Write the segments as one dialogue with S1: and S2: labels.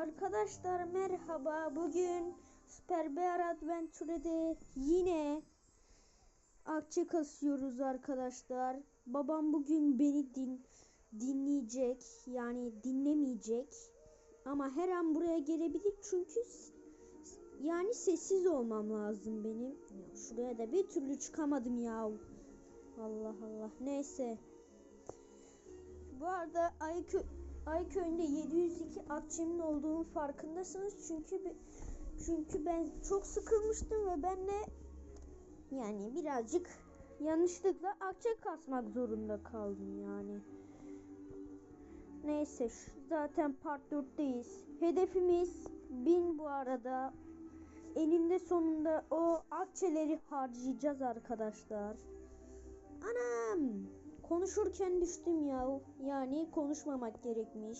S1: Arkadaşlar merhaba. Bugün Super Bear Adventure'de yine akçe kasıyoruz arkadaşlar. Babam bugün beni din dinleyecek. Yani dinlemeyecek. Ama her an buraya gelebilir çünkü yani sessiz olmam lazım benim. Ya şuraya da bir türlü çıkamadım ya. Allah Allah. Neyse. Bu arada Aykö Ayköy'ünde 702 akçemin olduğunun farkındasınız çünkü çünkü ben çok sıkılmıştım ve ben de yani birazcık yanlışlıkla akçe kasmak zorunda kaldım yani. Neyse zaten part 4'teyiz. Hedefimiz 1000 bu arada. Eninde sonunda o akçeleri harcayacağız arkadaşlar. Anam! Konuşurken düştüm ya. Yani konuşmamak gerekmiş.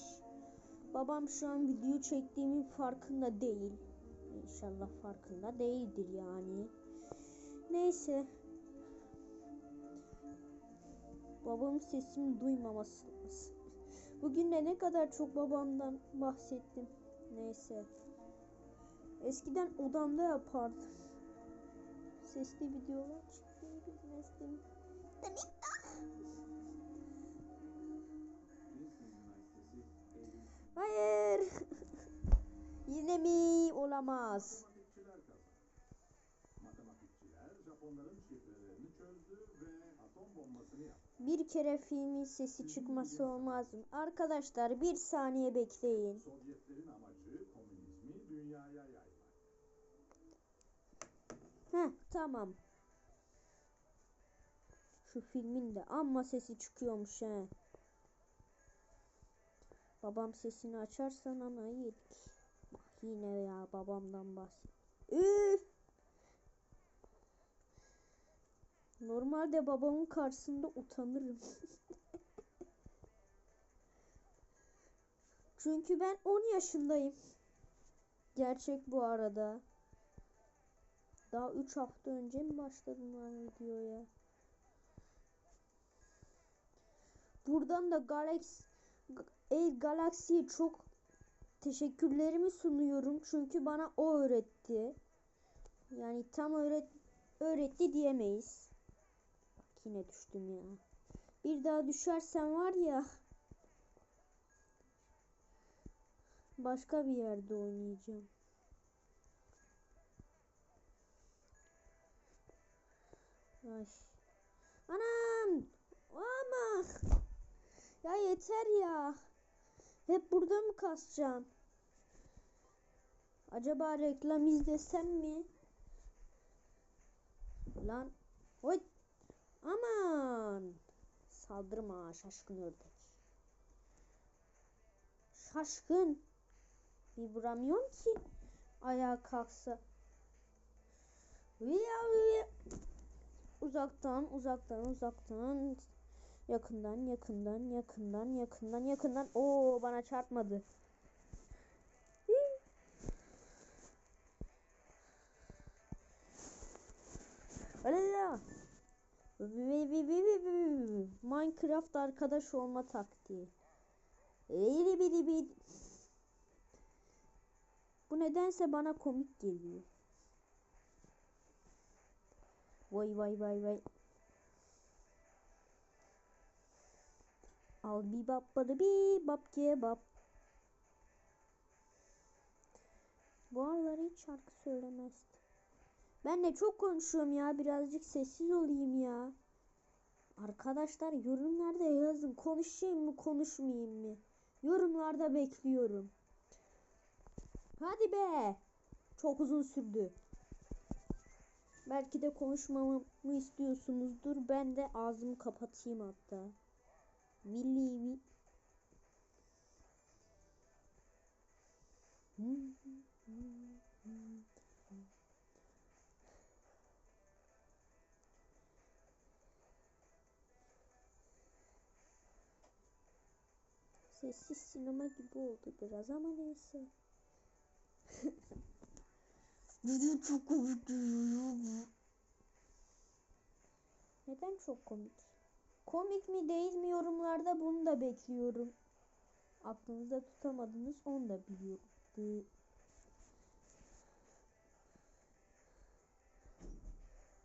S1: Babam şu an video çektiğimin farkında değil. İnşallah farkında değildir yani. Neyse. Babamın sesimi duymaması. Bugün de ne kadar çok babamdan bahsettim. Neyse. Eskiden odamda yapardım. Sesli videolar çekmeyi bilmezdim. Hayır. Yine? Olamaz. Bir kere filmin sesi çıkması olmaz mı? Arkadaşlar bir saniye bekleyin.
S2: Sovyetlerin.
S1: Heh tamam. Şu filmin de amma sesi çıkıyormuş he. Babam sesini açarsan ana yedik. Yine ya babamdan bahset. Üf! Normalde babamın karşısında utanırım. Çünkü ben 10 yaşındayım. Gerçek bu arada. Daha 3 hafta önce mi başladım ben videoya? Buradan da Galaxy El Galaxy'ye çok teşekkürlerimi sunuyorum. Çünkü bana o öğretti. Yani tam öğret öğretti diyemeyiz. Bak yine düştüm ya. Bir daha düşersem var ya başka bir yerde oynayacağım. Ay. Anam! Ama! Ya yeter ya. Hep burada mı kasacağım? Acaba reklam izlesem mi? Lan. Oy. Aman. Saldırma şaşkın ördek. Şaşkın. Bir vuramıyorum ki. Ayağa kalksa. Uzaktan, uzaktan, uzaktan. Yakından, yakından, yakından, yakından, yakından. Oo bana çarpmadı. Alala. Minecraft arkadaş olma taktiği. Eğri biri bir. Bu nedense bana komik geliyor. Vay vay vay vay. Al bir bap bada bir bap kebap. Bu aralar hiç şarkı söylemezdi. Ben de çok konuşuyorum ya. Birazcık sessiz olayım ya. Arkadaşlar yorumlarda yazın. Konuşayım mı konuşmayayım mı? Yorumlarda bekliyorum. Hadi be. Çok uzun sürdü. Belki de konuşmamı istiyorsunuzdur. Ben de ağzımı kapatayım hatta. Willy wi- Sessiz sinema gibi oldu biraz ama neyse. Video çok komik ya bu. Neden çok komik? Komik mi değil mi yorumlarda bunu da bekliyorum. Aklınızda tutamadınız onu da biliyorum.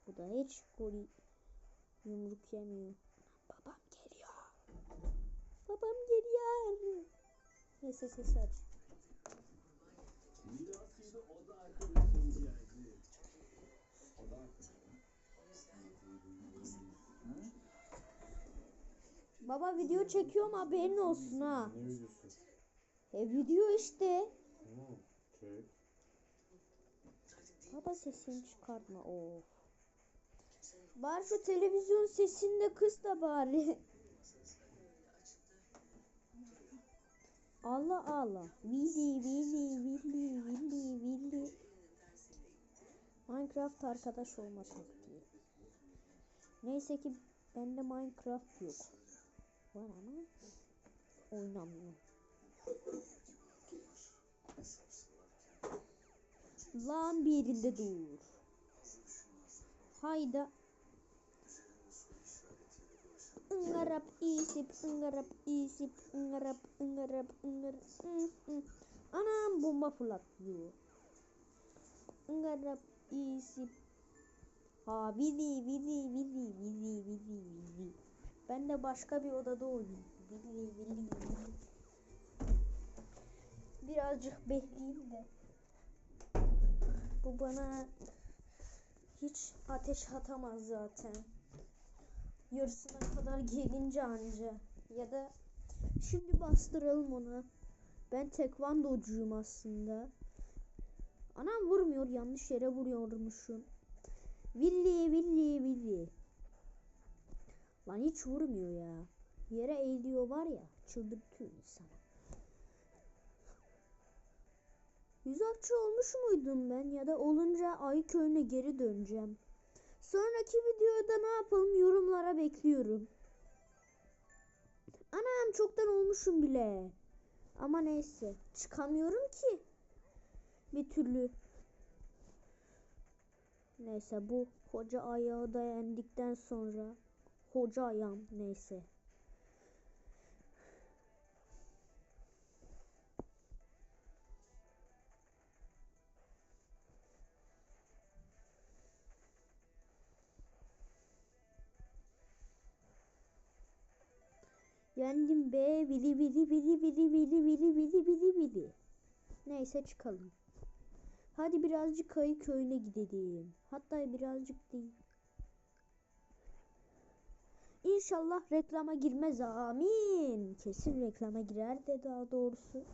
S1: Bu da hiç gol yumruk yemiyor. Babam geliyor. Babam geliyor. Neyse ses aç.
S2: Mirasıydı o da arkadaşım geldi. O da
S1: Baba video çekiyorum haberin olsun ha.
S3: Ne videosu?
S1: E video işte.
S3: Hı, çek.
S1: Baba sesini çıkartma. Of. Bari şu televizyon sesini de kıs da bari. Allah Allah. Willy Willy Willy Willy Willy. Minecraft arkadaş olma taktiği. Neyse ki bende Minecraft yok. Var ama oynamıyorum. Lan bir yerinde dur. Hayda. Ingarap isip, ıngarap isip, ıngarap. ın, ın. Anam bomba fırlatıyor. Ingarap isip. Ha vidi vidi vidi vidi vidi vidi. Ben de başka bir odada oynuyorum. Vidi vidi vidi. Birazcık bekleyeyim de. Bu bana hiç ateş atamaz zaten. Yarısına kadar gelince anca. Ya da şimdi bastıralım ona. Ben tekvandocuyum aslında. Anam vurmuyor. Yanlış yere vuruyormuşum. Villi villi villi. Lan hiç vurmuyor ya. Yere eğiliyor var ya. Çıldırtıyor insanı. Yüzakçı olmuş muydum ben ya da olunca ay köyüne geri döneceğim. Sonraki videoda ne yapalım yorumlara bekliyorum. Anam çoktan olmuşum bile. Ama neyse çıkamıyorum ki. Bir türlü. Neyse bu hoca ayağı da yendikten sonra hoca ayağım neyse. Yendim be vili vili vili vili vili vili vili vili vili. Neyse çıkalım. Hadi birazcık kayı köyüne gidelim. Hatta birazcık değil. İnşallah reklama girmez amin. Kesin reklama girer de daha doğrusu.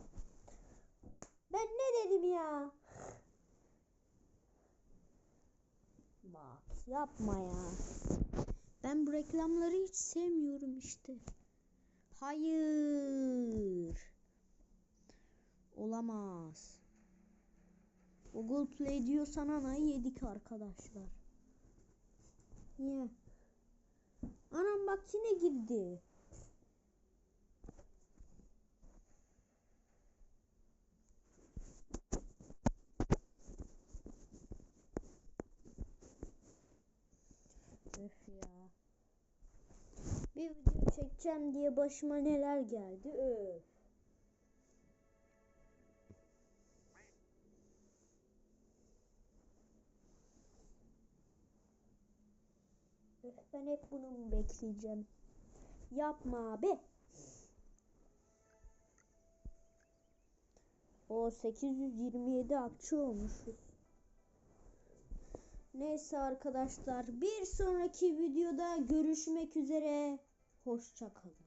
S1: Ben ne dedim ya? Bak yapma ya. Ben bu reklamları hiç sevmiyorum işte. Hayır. Olamaz. Google Play diyor sana anayı yedik arkadaşlar. Niye? Anam bak yine girdi. Öf ya. Bir video çekeceğim diye başıma neler geldi. Öf. Ben hep bunu mu bekleyeceğim? Yapma be. O 827 akçe olmuşuz. Neyse arkadaşlar bir sonraki videoda görüşmek üzere. Hoşça kalın.